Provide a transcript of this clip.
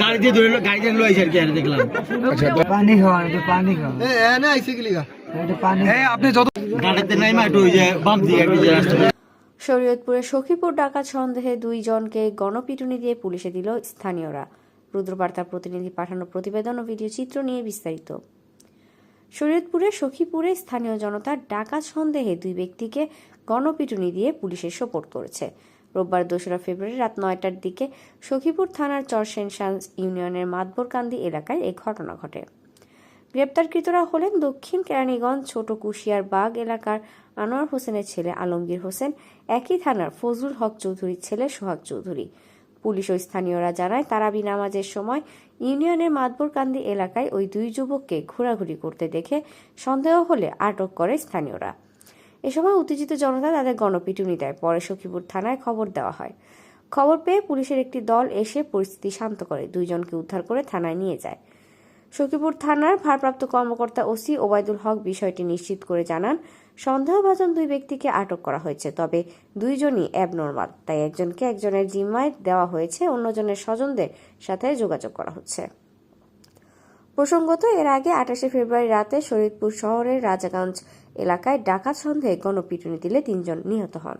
গাড়ি দিয়ে ধরে গাড়ি দিয়ে লইছে আর কি আর দেখলাম। আচ্ছা পানি খাওয়া একটু পানি খাওয়া এ এনে আইছে কি লিগা? একটু পানি এই আপনি যত গাড়িতে নাই মা ওই যে বাম দিকে একটু যে রাস্তা। শরীয়তপুরের সখীপুর ডাকাত সন্দেহে দুইজনকে গণপিটুনি দিয়ে পুলিশে দিল স্থানীয়রা। রুদ্রবার্তার প্রতিনিধি পাঠানো প্রতিবেদন ও ভিডিও চিত্র নিয়ে বিস্তারিত। শরীয়তপুরের সখীপুরে স্থানীয় জনতা ডাকাত সন্দেহে দুই ব্যক্তিকে গণপিটুনি দিয়ে পুলিশের সোপর্দ করেছে। রোববার দোসরা ফেব্রুয়ারি রাত নয়টার দিকে সখীপুর থানার চরসেনশান ইউনিয়নের মাতবরকান্দি এলাকায় এই ঘটনা ঘটে। গ্রেপ্তারকৃতরা হলেন দক্ষিণ কেরানীগঞ্জ ছোট কুশিয়ার বাগ এলাকার আনোয়ার হোসেনের ছেলে আলমগীর হোসেন, একই থানার ফজলুল হক চৌধুরীর ছেলে সোহাগ চৌধুরী। পুলিশ ও স্থানীয়রা জানায়, তারাবি নামাজের সময় ইউনিয়নের মাতবরকান্দি এলাকায় ওই দুই যুবককে ঘোরাঘুরি করতে দেখে সন্দেহ হলে আটক করে স্থানীয়রা। এ সময় উত্তেজিত জনতা তাদের গণপিটুনি দেয়। পরে সখীপুর থানায় খবর দেওয়া হয়। খবর পেয়ে পুলিশের একটি দল এসে পরিস্থিতি শান্ত করে। দুইজনকে উদ্ধার করে থানায় নিয়ে যায়। সখীপুর থানার ভারপ্রাপ্ত কর্মকর্তা ওসি ওবায়দুল হক বিষয়টি নিশ্চিত করে জানান, সন্দেহভাজন দুই ব্যক্তিকে আটক করা হয়েছে, তবে দুইজনই অ্যাবনর্মাল তাই একজনকে একজনের জিম্মায় দেওয়া হয়েছে, অন্যজনের স্বজনদের সাথে যোগাযোগ করা হচ্ছে। প্রসঙ্গত, এর আগে আঠাশে ফেব্রুয়ারি রাতে শরীদপুর শহরের রাজাগঞ্জ এলাকায় ডাকাত সন্দেহে গণপিটুনি দিলে তিনজন নিহত হন।